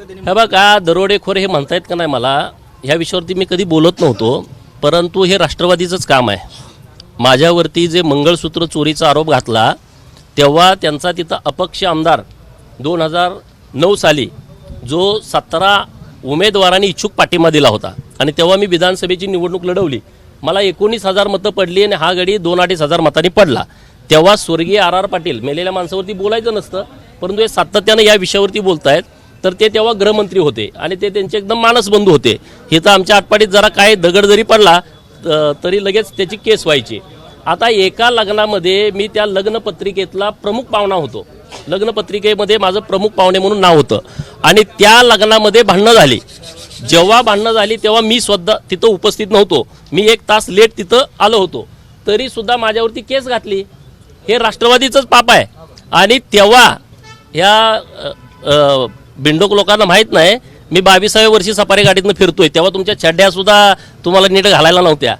हे बघा दरोडेखोर हे म्हणतायत का नाही मला ह्या विषयावरती मी कधी बोलत नव्हतो परंतु हे राष्ट्रवादीचंच काम आहे. माझ्यावरती जे मंगळसूत्र चोरीचा आरोप घातला तेव्हा त्यांचा तिथं अपक्ष आमदार दोन हजार नऊ साली जो सतरा उमेदवारांनी इच्छुक पाठिंबा दिला होता. आणि तेव्हा मी विधानसभेची निवडणूक लढवली. मला एकोणीस हजार मतं पडली आणि हा गडी दोन अडीच हजार मतांनी पडला. तेव्हा स्वर्गीय आर आर पाटील मेलेल्या माणसावरती बोलायचं नसतं परंतु हे सातत्यानं या विषयावरती बोलत आहेत तर ते तेव्हा गृहमंत्री होते आणि ते त्यांचे एकदम मानसबंधू होते. हे तर आमच्या आटपाडीत जरा काय दगड जरी पडला तरी लगेच त्याची केस व्हायची. आता एका लग्नामध्ये मी त्या लग्नपत्रिकेतला प्रमुख पाहुणा होतो. लग्नपत्रिकेमध्ये माझं प्रमुख पाहुणे म्हणून नाव होतं. आणि त्या लग्नामध्ये भांडणं झाली. जेव्हा भांडणं झाली तेव्हा मी स्वतः तिथं उपस्थित नव्हतो. मी एक तास लेट तिथं आलो होतो. तरी सुद्धा माझ्यावरती केस घातली. हे राष्ट्रवादीचंच पाप आहे. आणि तेव्हा ह्या बिंडोक लोकांना माहीत नाही. मी बावीसाव्या वर्षी सफारी गाडीतनं फिरतोय. तेव्हा तुमच्या चड्ड्या सुद्धा तुम्हाला नीट घालायला नव्हत्या.